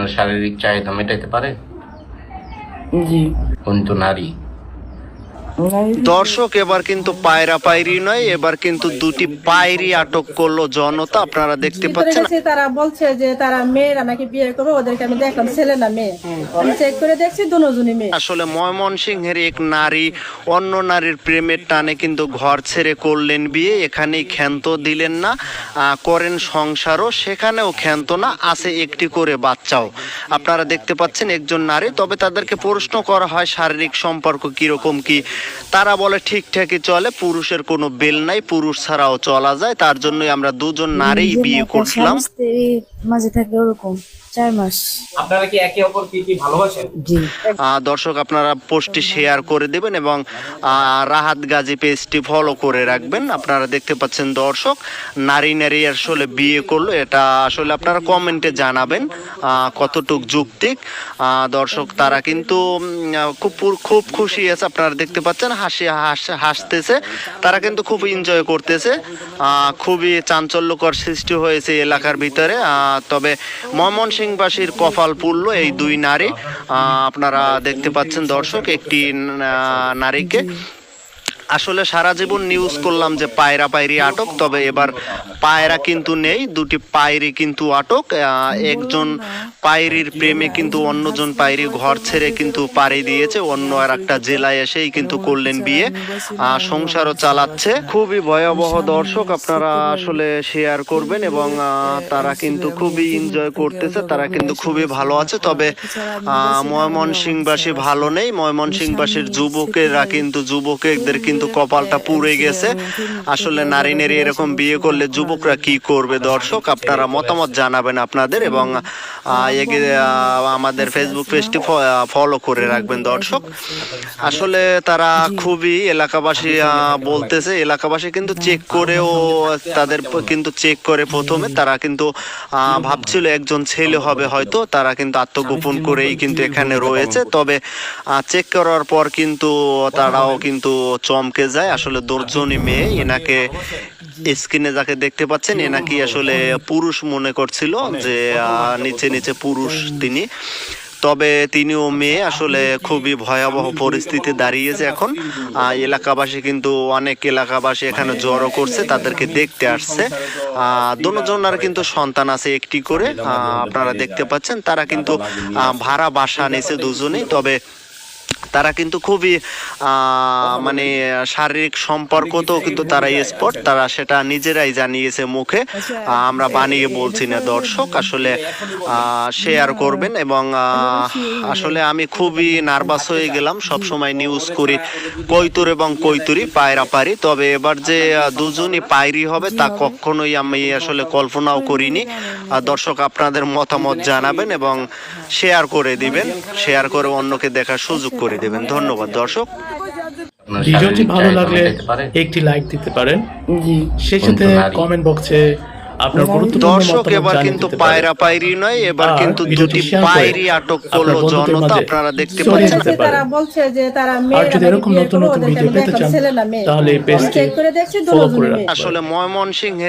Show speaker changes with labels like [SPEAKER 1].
[SPEAKER 1] আপনার শারীরিক চাহিদা মেটাইতে পারে?
[SPEAKER 2] জি।
[SPEAKER 1] উনি তো
[SPEAKER 2] নারী-
[SPEAKER 3] দর্শক এবার কিন্তু পায়রা পায়রি নয় এবার কিন্তু দুটি পায়রি আটক করল জনতা। আপনারা দেখতে পাচ্ছেন
[SPEAKER 4] তারা বলছে যে তারা মেয়েরা নাকি বিয়ে করবে ওদেরকে আমি দেখলাম ছেলে না মেয়ে। আমি চেক করে দেখছি দুজনই মেয়ে।
[SPEAKER 3] আসলে ময়মনসিংহের এক নারী অন্য নারীর প্রেমের টানে কিন্তু ঘর ছেড়ে করলেন বিয়ে এখানেই ক্ষান্ত দিলেন না করেন সংসারও সেখানেও ক্ষান্ত না আছে একটি করে বাচ্চাও। আপনারা দেখতে পাচ্ছেন একজন নারী তবে তাদেরকে প্রশ্ন করা হয় শারীরিক সম্পর্ক কীরকম কি? তারা বলে ঠিকঠাকই চলে পুরুষের কোনো বেল নাই পুরুষ ছাড়াও চলা যায়। তার জন্যই আমরা দুজন নারী বিয়ে করছিলাম।
[SPEAKER 5] মাঝে থাকে ওরকম চার মাস।
[SPEAKER 6] আপনারা কি একে অপরকে কি ভালোবাসেন?
[SPEAKER 5] জি।
[SPEAKER 3] দর্শক আপনারা পোস্টটি শেয়ার করে দেবেন এবং রাহাত গাজী পেজটি ফলো করে রাখবেন। আপনারা দেখতে পাচ্ছেন দর্শক নারী নারী আসলে বিয়ে করল। এটা আসলে আপনারা কমেন্টে জানাবেন আহ, কতটুক যুক্তিক আহ, দর্শক তারা কিন্তু খুব খুব খুশি আছে। আপনারা দেখতে পাচ্ছেন হাসি হাস- হাসতেছে। তারা কিন্তু খুব এনজয় করতেছে। খুবই চাঞ্চল্যকর সৃষ্টি হয়েছে এলাকার ভিতরে। তবে ময়মনসিংহবাসীর কপাল পুরল এই দুই নারী। আপনারা দেখতে পাচ্ছেন দর্শক, একটি নারীকে। আসলে সারা জীবন নিউজ করলাম যে পায়রা পায়রি আটক তবে এবার পায়রা কিন্তু নেই দুটি পায়রি কিন্তু আটক একজন পায়রির প্রেমে কিন্তু অন্যজন পায়রি ঘর ছেড়ে কিন্তু পাড়ি দিয়েছে অন্য আর একটা জেলায় এসেই কিন্তু করলেন বিয়ে সংসারও চালাচ্ছে। খুবই ভয়াবহ দর্শক আপনারা আসলে শেয়ার করবেন এবং তারা কিন্তু খুবই এনজয় করতেছে তারা কিন্তু খুবই ভালো আছে তবে আহ, ময়মনসিংহবাসী ভালো নেই ময়মনসিংহবাসীর যুবকেরা কিন্তু যুবকদের কিন্তু কপালটা পুড়ে গেছে। আসলে নারী নারী এরকম বিয়ে করলে যুবকরা কি করবে? দর্শক আপনারা মতামত জানাবেন আপনাদের এবং আমাদের ফেসবুক পেজটি ফলো করে রাখবেন দর্শক। আসলে তারা খুবই এলাকাবাসী বলতেছে এলাকাবাসী কিন্তু চেক করেও তাদের কিন্তু চেক করে প্রথমে। তারা কিন্তু আহ, ভাবছিল একজন ছেলে হবে হয়তো। তারা কিন্তু আত্মগোপন করেই কিন্তু এখানে রয়েছে। তবে চেক করার পর কিন্তু তারাও কিন্তু চমকে যায় আসলে দর্জনী মেয়ে এনাকে স্ক্রিনে যাকে দেখতে পাচ্ছেন এনাকি আসলে পুরুষ মনে করছিল যে নিচে নিচে পুরুষ তিনি। তবে তিনিও মেয়ে আসলে খুবই ভয়াবহ পরিস্থিতি দাঁড়িয়েছে এখন। এলাকাবাসী কিন্তু অনেক এলাকাবাসী এখানে জড়ো করছে তাদেরকে দেখতে আসছে। আহ, দোনোজনার কিন্তু সন্তান আছে একটি করে। আপনারা দেখতে পাচ্ছেন তারা কিন্তু ভাড়া বাসা নিয়েছে দুজনেই। তবে তারা কিন্তু খুবই মানে শারীরিক সম্পর্ক তো কিন্তু তারা স্পট তারা সেটা নিজেরাই জানিয়েছে মুখে। আমরা বানিয়ে বলছি না দর্শক আসলে শেয়ার করবেন এবং আসলে আমি খুবই নার্ভাস হয়ে গেলাম সব সময় নিউজ করি কৈতুর এবং কৈতুরি পায়রা পারি। তবে এবার যে দুজনই পায়রি হবে তা কখনোই আমি আসলে কল্পনাও করিনি। দর্শক আপনাদের মতামত জানাবেন এবং শেয়ার করে দিবেন। শেয়ার করে অন্যকে দেখার সুযোগ করে। দেবেন। ধন্যবাদ দর্শক।
[SPEAKER 7] ভিডিওটি ভালো লাগলে একটি লাইক দিতে পারেন। সেই সাথে কমেন্ট বক্সে আপনার গুরুত্বপূর্ণ
[SPEAKER 3] দর্শক এবার কিন্তু পায়রা পায়রি নয় এবার কিন্তু দুটি পায়রি আটক করল জনতা আপনারা দেখতে পাচ্ছেন।
[SPEAKER 4] তারা বলছে যে তারা
[SPEAKER 7] আর যদি এরকম নতুন নতুন ভিডিও পেতে চান তাহলে এই পেজটি
[SPEAKER 4] করে
[SPEAKER 7] ফলো করে
[SPEAKER 3] আসলে ময়মনসিংহের